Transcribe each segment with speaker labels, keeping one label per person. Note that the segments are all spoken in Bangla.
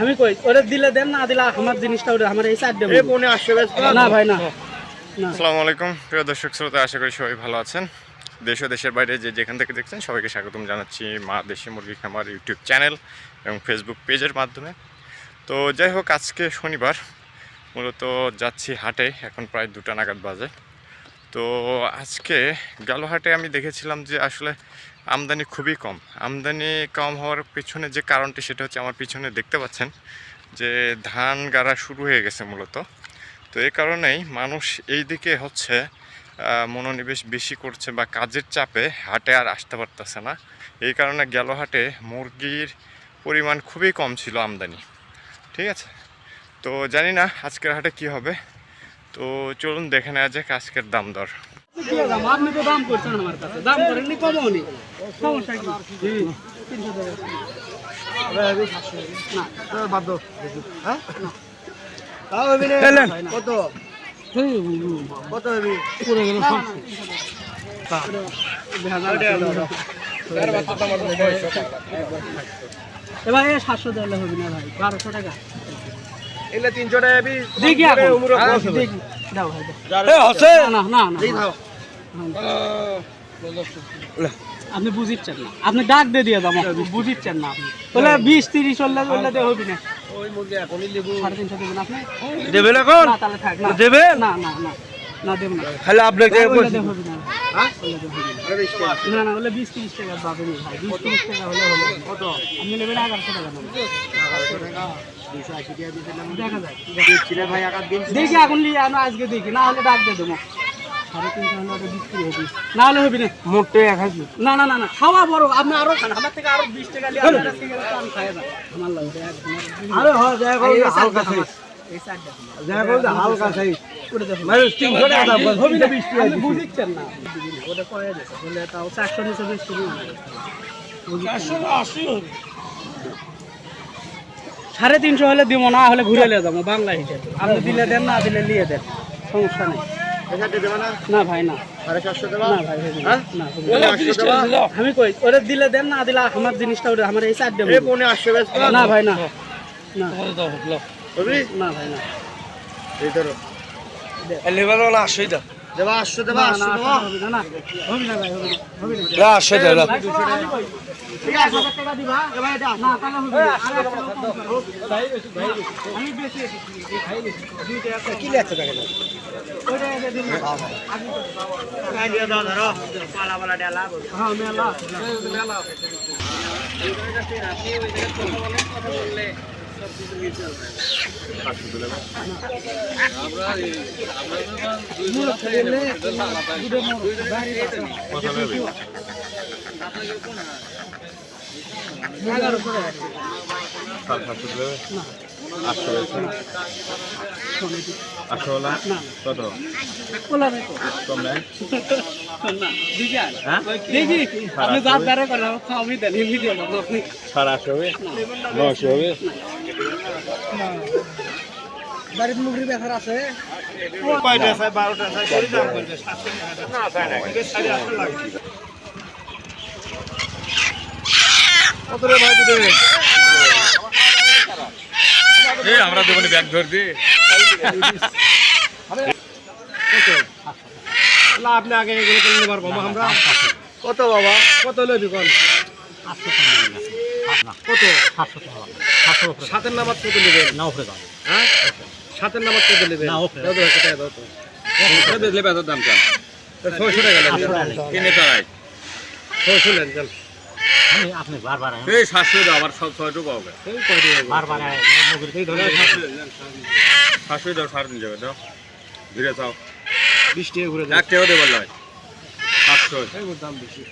Speaker 1: আমি কই ওরে দিলে দেন না দিলে আমার জিনিসটা ওরে আমার এই সাইড
Speaker 2: বেশ
Speaker 1: না ভাই না। না।
Speaker 3: আসসালামু আলাইকুম প্রিয় দর্শক শ্রোতা আশা করি সবাই ভালো আছেন। দেশ ও দেশের বাইরে যে যেখান থেকে দেখছেন সবাইকে স্বাগতম জানাচ্ছি মা দেশি মুরগি খামার ইউটিউব চ্যানেল এবং ফেসবুক পেজের মাধ্যমে। তো যাই হোক আজকে শনিবার মূলত যাচ্ছি হাটে এখন প্রায় দুটা নাগাদ বাজে। তো আজকে গেল হাটে আমি দেখেছিলাম যে আসলে আমদানি খুবই কম। আমদানি কম হওয়ার পিছনে যে কারণটি সেটা হচ্ছে আমার পিছনে দেখতে পাচ্ছেন যে ধান গাড়া শুরু হয়ে গেছে মূলত। তো এই কারণেই মানুষ এই দিকে হচ্ছে মনোনিবেশ বেশি করছে বা কাজের চাপে হাটে আর আসতে পারতেছে না। এই কারণে গেল হাটে মুরগির পরিমাণ খুবই কম ছিল আমদানি। ঠিক আছে? তো জানি না আজকের হাটে কি হবে। তো চলুন দেখে নেওয়া যাক আজকের দাম দর।
Speaker 1: দাম আপনি তো দাম করছেন আমার কাছে দাম করেননি কমও নি সমস্যা কি জি তিনশো টাকা না
Speaker 2: বাদ দাও হ্যাঁ তাও হবে না কত কত হবে
Speaker 1: এবার এ সাতশো দিলে হবে না ভাই বারোশো টাকা।
Speaker 2: এলে তিনশো টাকা হবে
Speaker 1: দেখি এখন। হ্যাঁ, দেখি। দাও ভাই দাও। না না না না। আপনি বুঝিচ্ছেন না। আপনি ডাক দিয়ে দিয়ে দাম বুঝিচ্ছেন না আপনি। বলে বিশ তিরিশ হলে হলে দিয়ে হবে না।
Speaker 2: ওই মুরগি এখনই লেবু
Speaker 1: সাড়ে তিনশো দেবেন আপনি?
Speaker 2: দেবেন এখন?
Speaker 1: না তাহলে থাক না।
Speaker 2: দেবে
Speaker 1: না না না। না দেব না।
Speaker 2: খালি আপনাকে
Speaker 1: হবে না।
Speaker 2: হ্যাঁ
Speaker 1: না। না হলে বিশ তিরিশ টাকা পাবেন ভাই। বিশ তিরিশ টাকা হলে হলো
Speaker 2: কত?
Speaker 1: আপনি নেবেন এগারোশো টাকা দেখা যায় দেখি এখন লিয়ে আনো আজকে দেখি। না হলে ডাক দিয়ে দেবো। না হলে হবে না।
Speaker 2: মোটে এক হাজার।
Speaker 1: না না না না। খাওয়া বড়। আপনি আরও খান। আমার থেকে আরও বিশ টাকা নিয়ে আমার লাগে
Speaker 2: আরে হয় যায় হালকা হালকা সাইজ মানে তিনশো টাকা দাম
Speaker 1: হবে না আপনি বুঝিচ্ছেন না। ওটা কয়ে দিয়েছে বলে তাও চারশো নিচে বেশ সাড়ে তিনশো হলে দিব না হলে ঘুরে নিয়ে যাব। বাংলা হিসেবে আপনি দিলে দেন না দিলে নিয়ে দেন। সমস্যা নেই।
Speaker 2: না?
Speaker 1: না ভাই না।
Speaker 2: হ্যাঁ?
Speaker 1: আমি কই ওরে দিলে দেন না দিলে আমার জিনিসটা ওরে আমার এই সাইড দেবো না ভাই না। না।
Speaker 2: হবি
Speaker 1: না ভাই না।
Speaker 2: এই ধরো। লেবার ওলা আসছে এটা দেবা আসছে দেবা
Speaker 1: না,
Speaker 2: দেবা।
Speaker 1: না, না। হবে না ভাই, হবে না, না।
Speaker 2: না আসছে দেবা
Speaker 1: ভাই, আমি কই,
Speaker 2: ঠিক আছে।
Speaker 1: টাকা দিবা? না, তাহলে হবে না। আর একটা আমি বেশি এসেছি, দুই টাকা
Speaker 2: কি লাগছে টাকা
Speaker 1: দিন। আগে
Speaker 2: দিয়ে দাও ধরো। পালা পালা ডালা
Speaker 1: হ্যাঁ, মেলা। মূল। বলা। না, দেখি আর। দেখি, আপনি যা বেড়ে করেন, আমি দেন, এমনি দিয়ে দেবো আপনি। বাড়ির মুগরি বেচার আছে?
Speaker 2: কয়টা আছে বারোটা আছে করি দাম করবে না সাড়ে আটশো লাগে। কত রে ভাই
Speaker 3: এই আমরা দেবনি ব্যাগ ধর দি।
Speaker 2: আপনি আগে এগুলো করে নিতে পারব। আমরা? কত বাবা? কত লবি কোন? কত সাতের নামাজ কত নেবেন?
Speaker 1: না
Speaker 2: হ্যাঁ? সাতের নামাজ কত নেবেন?
Speaker 1: না, ওপরে।
Speaker 3: বেতন দাম চান।
Speaker 2: ছয়শো টাকা
Speaker 3: কিনে তারাই
Speaker 2: ছয়শো নেন চল
Speaker 1: আমি আপনি বারবার
Speaker 3: এই সাতশো দাও আমার সব
Speaker 1: বারবার
Speaker 2: এই ধরো
Speaker 3: সাতশো দাও সাড়ে তিন যাবে দাও। ধীরে চাও
Speaker 2: বিশ টাকা ঘুরে
Speaker 3: এক টাকা দেবার নয়। সাতশো।
Speaker 2: দাম বেশি।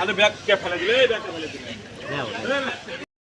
Speaker 3: আরে ব্যাগ কে ফেলে দিলে ব্যাগটা ফেলে দিলে